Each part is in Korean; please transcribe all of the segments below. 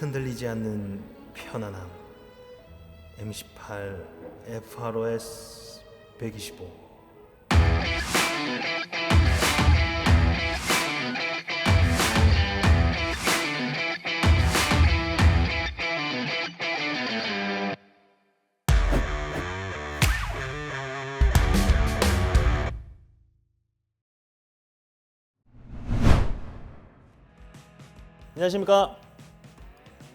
흔들리지 않는 편안함. M18 FROS 125 안녕하십니까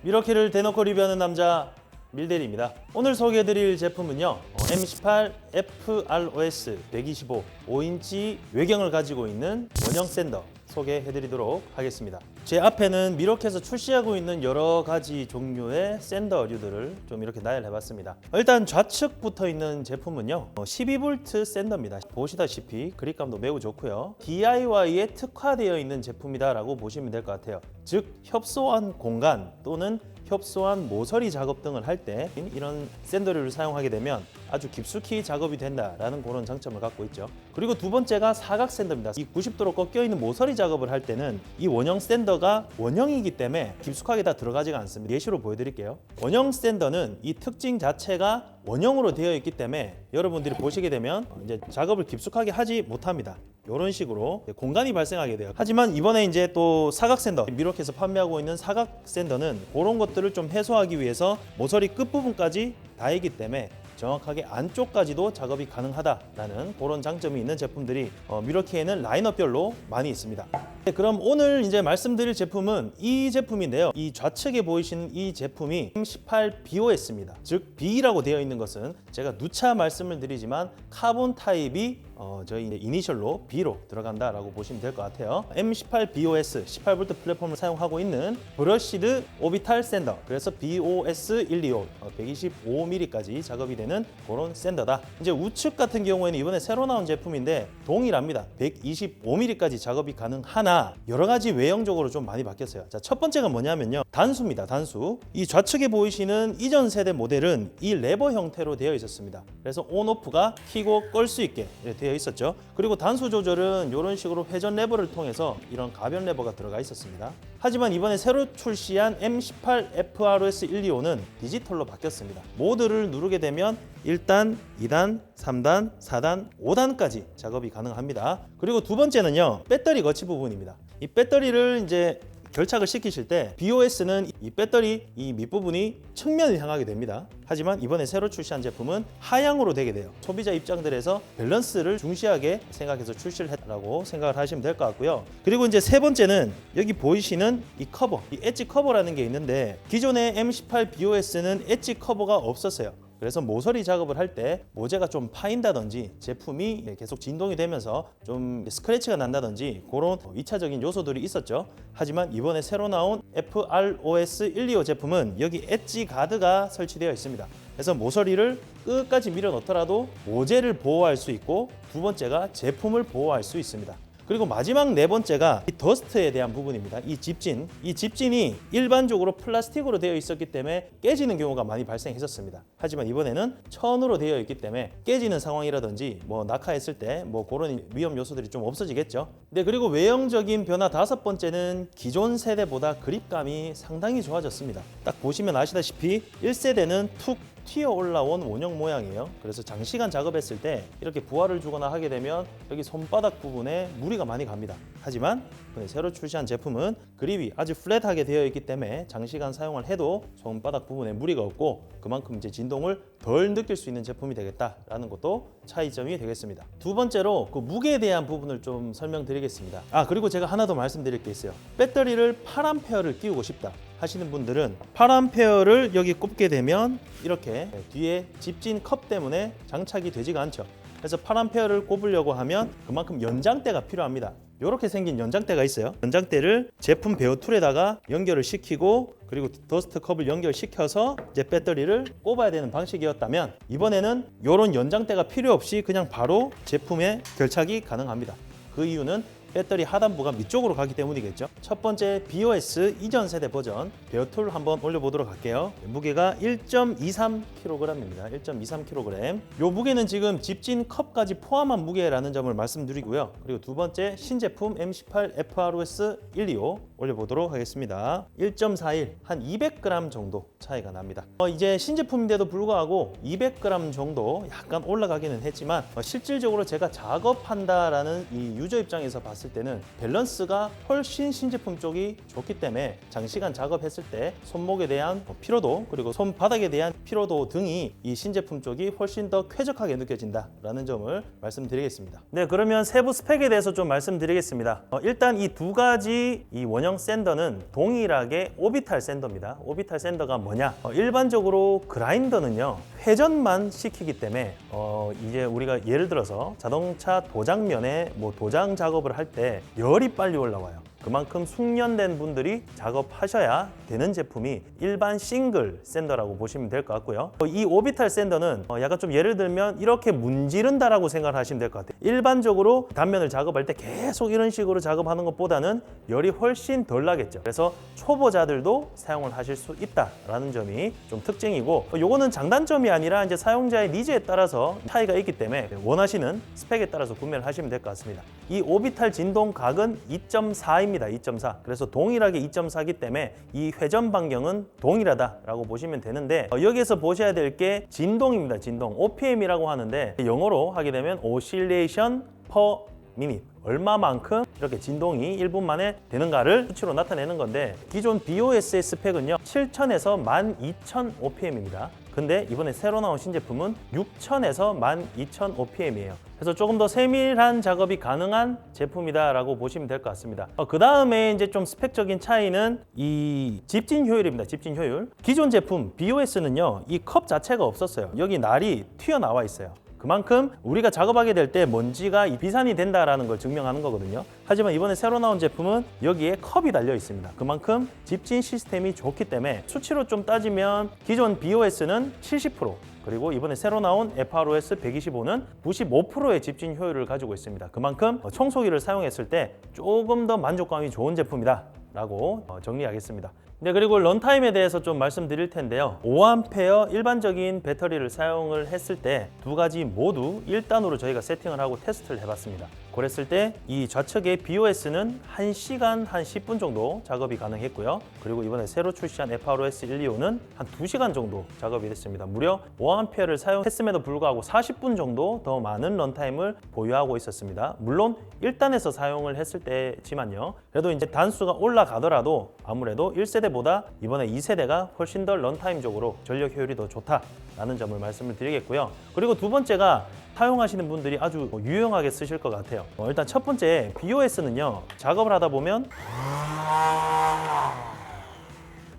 미러키를 대놓고 리뷰하는 남자 밀대리입니다. 오늘 소개해드릴 제품은요 어, M18 FROS 125 5인치 외경을 가지고 있는 원형 샌더 소개해드리도록 하겠습니다. 제 앞에는 미러키에서 출시하고 있는 여러 가지 종류의 샌더류들을 좀 이렇게 나열해봤습니다. 일단 좌측 붙어 있는 제품은요 어, 12V 샌더입니다. 보시다시피 그립감도 매우 좋고요. DIY에 특화되어 있는 제품이다 라고 보시면 될 것 같아요. 즉 협소한 공간 또는 협소한 모서리 작업 등을 할 때 이런 샌더류를 사용하게 되면 아주 깊숙이 작업이 된다라는 그런 장점을 갖고 있죠. 그리고 두 번째가 사각 샌더입니다. 이 90도로 꺾여 있는 모서리 작업을 할 때는 이 원형 샌더가 원형이기 때문에 깊숙하게 다 들어가지가 않습니다. 예시로 보여드릴게요. 원형 샌더는 이 특징 자체가 원형으로 되어 있기 때문에 여러분들이 보시게 되면 이제 작업을 깊숙하게 하지 못합니다. 이런 식으로 공간이 발생하게 돼요. 하지만 이번에 이제 또 사각 샌더 미로켓에서 판매하고 있는 사각 샌더는 그런 것들을 좀 해소하기 위해서 모서리 끝 부분까지 다이기 때문에 정확하게 안쪽까지도 작업이 가능하다라는 그런 장점이 있는 제품들이 어, 미러키에는 라인업별로 많이 있습니다. 네, 그럼 오늘 이제 말씀드릴 제품은 이 제품인데요. 이 좌측에 보이시는 이 제품이 M18 BOS입니다. 즉 B라고 되어 있는 것은 제가 누차 말씀을 드리지만 카본 타입이 어, 저희 이니셜로 B로 들어간다라고 보시면 될 것 같아요. M18 BOS 18V 플랫폼을 사용하고 있는 브러시드 오비탈 샌더. 그래서 BOS 125 125mm까지 작업이 되는 그런 샌더다. 이제 우측 같은 경우에는 이번에 새로 나온 제품인데 동일합니다. 125mm까지 작업이 가능하나 여러 가지 외형적으로 좀 많이 바뀌었어요. 자, 첫 번째가 뭐냐면요. 단수입니다. 단수. 이 좌측에 보이시는 이전 세대 모델은 이 레버 형태로 되어 있었습니다. 그래서 온오프가 키고 끌 수 있게 되어 있었죠. 그리고 단수 조절은 이런 식으로 회전 레버를 통해서 이런 가변 레버가 들어가 있었습니다. 하지만 이번에 새로 출시한 M18 FROS 125는 디지털로 바뀌었습니다. 모드를 누르게 되면 1단, 2단, 3단, 4단, 5단까지 작업이 가능합니다. 그리고 두 번째는요. 배터리 거치 부분입니다. 이 배터리를 이제 결착을 시키실 때 BOS는 이 배터리 이 밑부분이 측면을 향하게 됩니다. 하지만 이번에 새로 출시한 제품은 하향으로 되게 돼요. 소비자 입장들에서 밸런스를 중시하게 생각해서 출시를 했다고 생각을 하시면 될 것 같고요. 그리고 이제 세 번째는 여기 보이시는 이 커버, 이 엣지 커버라는 게 있는데 기존의 M18 BOS는 엣지 커버가 없었어요. 그래서 모서리 작업을 할 때 모재가 좀 파인다든지 제품이 계속 진동이 되면서 좀 스크래치가 난다든지 그런 2차적인 요소들이 있었죠. 하지만 이번에 새로 나온 FROS 125 제품은 여기 엣지 가드가 설치되어 있습니다. 그래서 모서리를 끝까지 밀어 넣더라도 모재를 보호할 수 있고 두 번째가 제품을 보호할 수 있습니다. 그리고 마지막 네 번째가 이 더스트에 대한 부분입니다. 이 집진. 이 집진이 일반적으로 플라스틱으로 되어 있었기 때문에 깨지는 경우가 많이 발생했었습니다. 하지만 이번에는 천으로 되어 있기 때문에 깨지는 상황이라든지 뭐 낙하했을 때 뭐 그런 위험 요소들이 좀 없어지겠죠. 네, 그리고 외형적인 변화 다섯 번째는 기존 세대보다 그립감이 상당히 좋아졌습니다. 딱 보시면 아시다시피 1세대는 툭 튀어 올라온 원형 모양이에요. 그래서 장시간 작업했을 때 이렇게 부하를 주거나 하게 되면 여기 손바닥 부분에 무리가 많이 갑니다. 하지만 새로 출시한 제품은 그립이 아주 플랫하게 되어 있기 때문에 장시간 사용을 해도 손바닥 부분에 무리가 없고 그만큼 이제 진동을 덜 느낄 수 있는 제품이 되겠다라는 것도 차이점이 되겠습니다. 두 번째로 그 무게에 대한 부분을 좀 설명드리겠습니다. 아 그리고 제가 하나 더 말씀드릴 게 있어요. 배터리를 8A를 끼우고 싶다. 하시는 분들은 8A를 여기 꼽게 되면 이렇게 뒤에 집진 컵 때문에 장착이 되지가 않죠. 그래서 8A를 꼽으려고 하면 그만큼 연장대가 필요합니다. 이렇게 생긴 연장대가 있어요. 연장대를 제품 배우 툴에다가 연결을 시키고 그리고 더스트 컵을 연결시켜서 이제 배터리를 꼽아야 되는 방식이었다면 이번에는 이런 연장대가 필요 없이 그냥 바로 제품에 결착이 가능합니다. 그 이유는 배터리 하단부가 밑쪽으로 가기 때문이겠죠. 첫 번째 BOS 이전 세대 버전 베어툴 한번 올려보도록 할게요. 무게가 1.23kg입니다. 1.23kg. 요 무게는 지금 집진 컵까지 포함한 무게라는 점을 말씀드리고요. 그리고 두 번째 신제품 M18 FROS 125 올려보도록 하겠습니다. 1.41, 한 200g 정도 차이가 납니다. 어, 이제 신제품인데도 불구하고 200g 정도 약간 올라가기는 했지만 어, 실질적으로 제가 작업한다라는 이 유저 입장에서 봤을 때는 밸런스가 훨씬 신제품 쪽이 좋기 때문에 장시간 작업했을 때 손목에 대한 뭐 피로도 그리고 손바닥에 대한 피로도 등이 이 신제품 쪽이 훨씬 더 쾌적하게 느껴진다라는 점을 말씀드리겠습니다. 네, 그러면 세부 스펙에 대해서 좀 말씀드리겠습니다. 어, 일단 이 두 가지 이 원형 샌더는 동일하게 오비탈 샌더입니다. 오비탈 샌더가 뭐냐? 어, 일반적으로 그라인더는요 회전만 시키기 때문에 어, 이제 우리가 예를 들어서 자동차 도장면에 뭐 도장 작업을 할때 열이 빨리 올라와요. 그만큼 숙련된 분들이 작업하셔야 되는 제품이 일반 싱글 샌더라고 보시면 될 것 같고요. 어, 이 오비탈 샌더는 어, 약간 좀 예를 들면 이렇게 문지른다라고 생각을 하시면 될 것 같아요. 일반적으로 단면을 작업할 때 계속 이런 식으로 작업하는 것보다는 열이 훨씬 덜 나겠죠. 그래서 초보자들도 사용을 하실 수 있다라는 점이 좀 특징이고 어, 요거는 장단점이 아니라 이제 사용자의 니즈에 따라서 차이가 있기 때문에 원하시는 스펙에 따라서 구매를 하시면 될 것 같습니다. 이 오비탈 진동 각은 2.4입니다. 2.4. 그래서 동일하게 2.4기 때문에 이 회전 반경은 동일하다라고 보시면 되는데 어, 여기에서 보셔야 될 게 진동입니다. 진동. OPM이라고 하는데 영어로 하게 되면 Oscillation per minute. 얼마만큼 이렇게 진동이 1분 만에 되는가를 수치로 나타내는 건데 기존 BOS의 스펙은요 7000에서 12000 OPM입니다. 근데 이번에 새로 나온 신제품은 6000에서 12000 OPM이에요. 그래서 조금 더 세밀한 작업이 가능한 제품이다라고 보시면 될 것 같습니다. 그 다음에 이제 좀 스펙적인 차이는 이 집진 효율입니다. 집진 효율. 기존 제품 BOS는요 이 컵 자체가 없었어요. 여기 날이 튀어나와 있어요. 그만큼 우리가 작업하게 될 때 먼지가 이 비산이 된다라는 걸 증명하는 거거든요. 하지만 이번에 새로 나온 제품은 여기에 컵이 달려 있습니다. 그만큼 집진 시스템이 좋기 때문에 수치로 좀 따지면 기존 BOS는 70% 그리고 이번에 새로 나온 FROS 125는 95%의 집진 효율을 가지고 있습니다. 그만큼 청소기를 사용했을 때 조금 더 만족감이 좋은 제품이다. 라고 어, 정리하겠습니다. 네, 그리고 런타임에 대해서 좀 말씀드릴 텐데요. 5A 일반적인 배터리를 사용을 했을 때 두 가지 모두 1단으로 저희가 세팅을 하고 테스트를 해봤습니다. 그랬을 때 이 좌측의 BOS는 1시간 한 10분 정도 작업이 가능했고요. 그리고 이번에 새로 출시한 FROS 125는 한 2시간 정도 작업이 됐습니다. 무려 5A를 사용했음에도 불구하고 40분 정도 더 많은 런타임을 보유하고 있었습니다. 물론 1단에서 사용을 했을 때지만요. 그래도 이제 단수가 올라가더라도 아무래도 1세대보다 이번에 2세대가 훨씬 더 런타임적으로 전력 효율이 더 좋다라는 점을 말씀을 드리겠고요. 그리고 두 번째가 사용하시는 분들이 아주 유용하게 쓰실 것 같아요. 어, 일단 첫 번째 BOS는요 작업을 하다 보면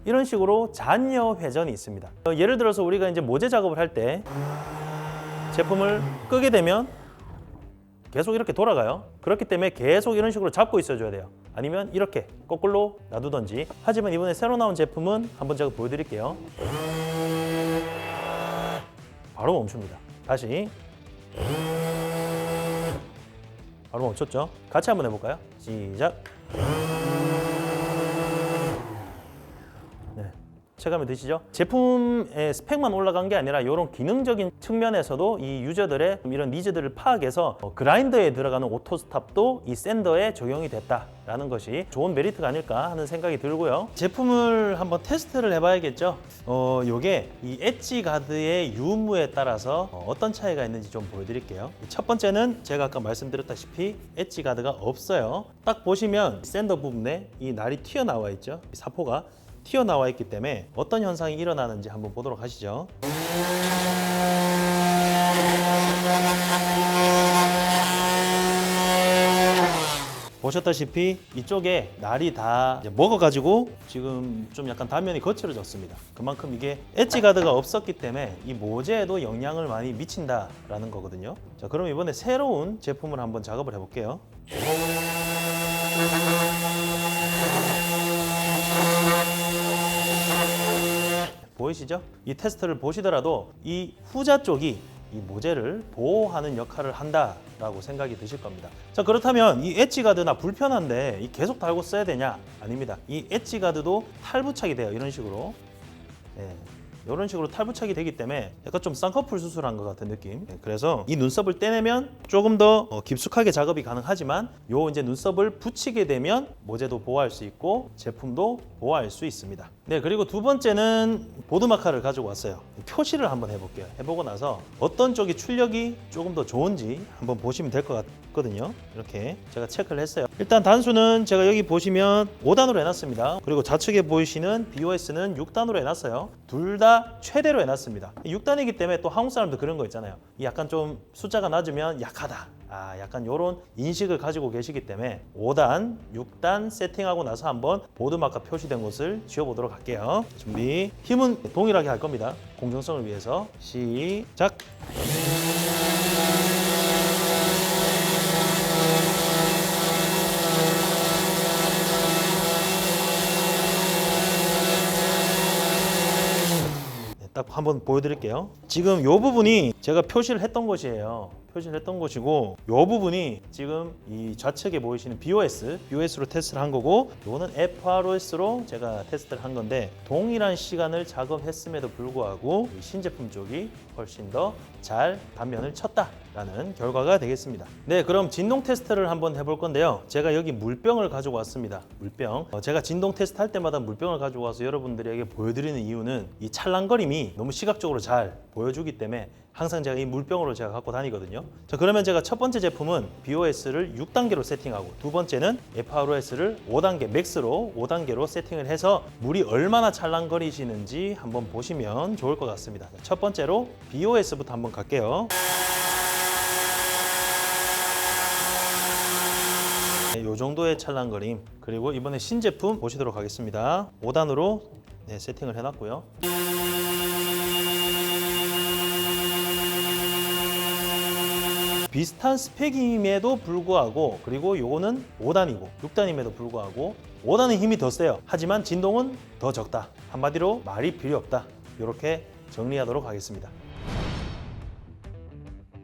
이런 식으로 잔여 회전이 있습니다. 어, 예를 들어서 우리가 이제 모재 작업을 할 때 제품을 끄게 되면 계속 이렇게 돌아가요. 그렇기 때문에 계속 이런 식으로 잡고 있어줘야 돼요. 아니면 이렇게 거꾸로 놔두던지. 하지만 이번에 새로 나온 제품은 한번 제가 보여드릴게요. 바로 멈춥니다. 다시. 바로 멈췄죠? 같이 한번 해볼까요? 시작. 체감이 드시죠? 제품의 스펙만 올라간 게 아니라 이런 기능적인 측면에서도 이 유저들의 이런 니즈들을 파악해서 어, 그라인더에 들어가는 오토스탑도 이 샌더에 적용이 됐다라는 것이 좋은 메리트가 아닐까 하는 생각이 들고요. 제품을 한번 테스트를 해봐야겠죠. 어, 요게 이 엣지 가드의 유무에 따라서 어, 어떤 차이가 있는지 좀 보여드릴게요. 첫 번째는 제가 아까 말씀드렸다시피 엣지 가드가 없어요. 딱 보시면 샌더 부분에 이 날이 튀어나와 있죠. 이 사포가 튀어나와 있기 때문에 어떤 현상이 일어나는지 한번 보도록 하시죠. 보셨다시피 이쪽에 날이 다 먹어가지고 지금 좀 약간 단면이 거칠어졌습니다. 그만큼 이게 엣지 가드가 없었기 때문에 이 모재에도 영향을 많이 미친다라는 거거든요. 자, 그럼 이번에 새로운 제품을 한번 작업을 해볼게요. 보이시죠? 이 테스트를 보시더라도 이 후자 쪽이 이 모재를 보호하는 역할을 한다라고 생각이 드실 겁니다. 자 그렇다면 이 엣지 가드나 불편한데 이 계속 달고 써야 되냐? 아닙니다. 이 엣지 가드도 탈부착이 돼요. 이런 식으로. 예, 이런 식으로 탈부착이 되기 때문에 약간 좀 쌍꺼풀 수술한 것 같은 느낌. 예, 그래서 이 눈썹을 떼내면 조금 더 어, 깊숙하게 작업이 가능하지만 요 이제 눈썹을 붙이게 되면 모재도 보호할 수 있고 제품도 보호할 수 있습니다. 네, 그리고 두 번째는 보드 마카를 가지고 왔어요. 표시를 한번 해볼게요. 해보고 나서 어떤 쪽이 출력이 조금 더 좋은지 한번 보시면 될 것 같거든요. 이렇게 제가 체크를 했어요. 일단 단수는 제가 여기 보시면 5단으로 해놨습니다. 그리고 좌측에 보이시는 BOS는 6단으로 해놨어요. 둘 다 최대로 해놨습니다. 6단이기 때문에 또 한국 사람도 그런 거 있잖아요. 이 약간 좀 숫자가 낮으면 약하다. 아, 약간 이런 인식을 가지고 계시기 때문에 5단, 6단 세팅하고 나서 한번 보드 마카 표시된 곳을 지워보도록 할게요. 준비. 힘은 동일하게 할 겁니다. 공정성을 위해서. 시작. 네, 딱 한번 보여드릴게요. 지금 이 부분이 제가 표시를 했던 곳이에요. 표시를 했던 곳이고 이 부분이 지금 이 좌측에 보이시는 BOS, BOS로 테스트를 한 거고 이거는 FROS로 제가 테스트를 한 건데 동일한 시간을 작업했음에도 불구하고 이 신제품 쪽이 훨씬 더 잘 단면을 쳤다라는 결과가 되겠습니다. 네, 그럼 진동 테스트를 한번 해볼 건데요. 제가 여기 물병을 가지고 왔습니다. 물병. 어, 제가 진동 테스트 할 때마다 물병을 가지고 와서 여러분들에게 보여드리는 이유는 이 찰랑거림이 너무 시각적으로 잘 보여주기 때문에 항상 제가 이 물병으로 제가 갖고 다니거든요. 자, 그러면 제가 첫 번째 제품은 BOS를 6단계로 세팅하고 두 번째는 FROS를 5단계 맥스로 5단계로 세팅을 해서 물이 얼마나 찰랑거리시는지 한번 보시면 좋을 것 같습니다. 자, 첫 번째로 BOS부터 한번 갈게요. 네, 요 정도의 찰랑거림 그리고 이번에 신제품 보시도록 하겠습니다 5단으로 네, 세팅을 해놨고요 비슷한 스펙임에도 불구하고 그리고 요거는 5단이고 6단임에도 불구하고 5단은 힘이 더 세요 하지만 진동은 더 적다 한마디로 말이 필요 없다 이렇게 정리하도록 하겠습니다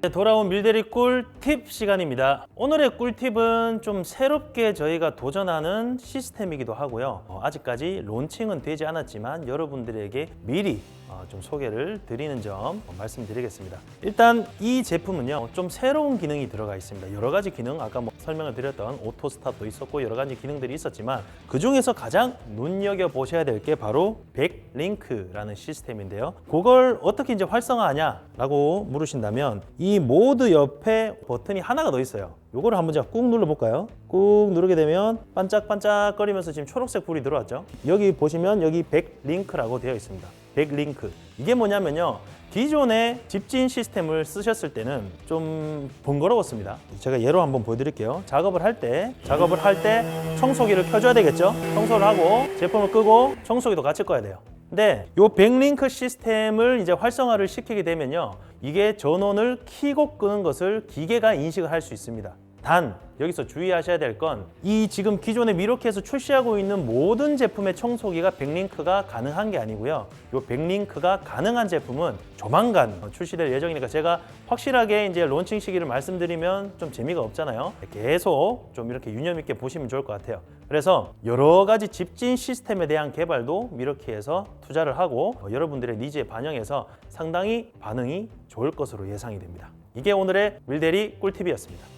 네, 돌아온 밀대리 꿀팁 시간입니다. 오늘의 꿀팁은 좀 새롭게 저희가 도전하는 시스템이기도 하고요. 어, 아직까지 론칭은 되지 않았지만 여러분들에게 미리 어, 좀 소개를 드리는 점 어, 말씀드리겠습니다. 일단 이 제품은요 좀 새로운 기능이 들어가 있습니다. 여러 가지 기능 아까 뭐 설명을 드렸던 오토 스탑도 있었고 여러 가지 기능들이 있었지만 그 중에서 가장 눈여겨 보셔야 될 게 바로 백링크라는 시스템인데요. 그걸 어떻게 이제 활성화하냐라고 물으신다면 이 모드 옆에 버튼이 하나가 더 있어요. 요거를 한번 제가 꾹 눌러 볼까요? 꾹 누르게 되면 반짝반짝거리면서 지금 초록색 불이 들어왔죠. 여기 보시면 여기 백링크라고 되어 있습니다. 백링크. 이게 뭐냐면요. 기존의 집진 시스템을 쓰셨을 때는 좀 번거로웠습니다. 제가 예로 한번 보여드릴게요. 작업을 할 때, 작업을 할 때 청소기를 켜줘야 되겠죠? 청소를 하고 제품을 끄고 청소기도 같이 꺼야 돼요. 근데 요 백링크 시스템을 이제 활성화를 시키게 되면요. 이게 전원을 켜고 끄는 것을 기계가 인식을 할 수 있습니다. 단 여기서 주의하셔야 될 건 이 지금 기존에 미로키에서 출시하고 있는 모든 제품의 청소기가 백링크가 가능한 게 아니고요. 이 백링크가 가능한 제품은 조만간 출시될 예정이니까 제가 확실하게 이제 론칭 시기를 말씀드리면 좀 재미가 없잖아요. 계속 좀 이렇게 유념 있게 보시면 좋을 것 같아요. 그래서 여러 가지 집진 시스템에 대한 개발도 미러키에서 투자를 하고 어, 여러분들의 니즈에 반영해서 상당히 반응이 좋을 것으로 예상이 됩니다. 이게 오늘의 밀대리 꿀팁이었습니다.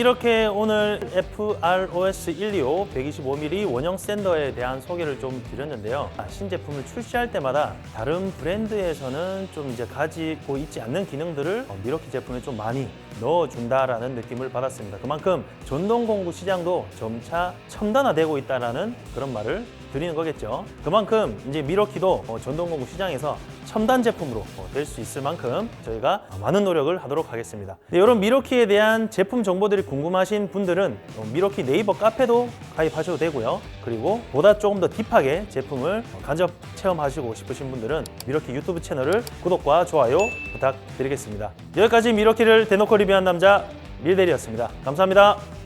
이렇게 오늘 FROS 125 125mm 원형 샌더에 대한 소개를 좀 드렸는데요. 아, 신제품을 출시할 때마다 다른 브랜드에서는 좀 이제 가지고 있지 않는 기능들을 어, 미러키 제품에 좀 많이 넣어준다라는 느낌을 받았습니다. 그만큼 전동 공구 시장도 점차 첨단화되고 있다라는 그런 말을 드리는 거겠죠. 그만큼 이제 미러키도 어, 전동공구 시장에서 첨단 제품으로 될 수 있을 만큼 저희가 많은 노력을 하도록 하겠습니다. 네, 이런 미러키에 대한 제품 정보들이 궁금하신 분들은 어, 미러키 네이버 카페도 가입하셔도 되고요. 그리고 보다 조금 더 딥하게 제품을 간접 체험하시고 싶으신 분들은 미러키 유튜브 채널을 구독과 좋아요 부탁드리겠습니다. 여기까지 미러키를 대놓고 리뷰한 남자 밀대리였습니다. 감사합니다.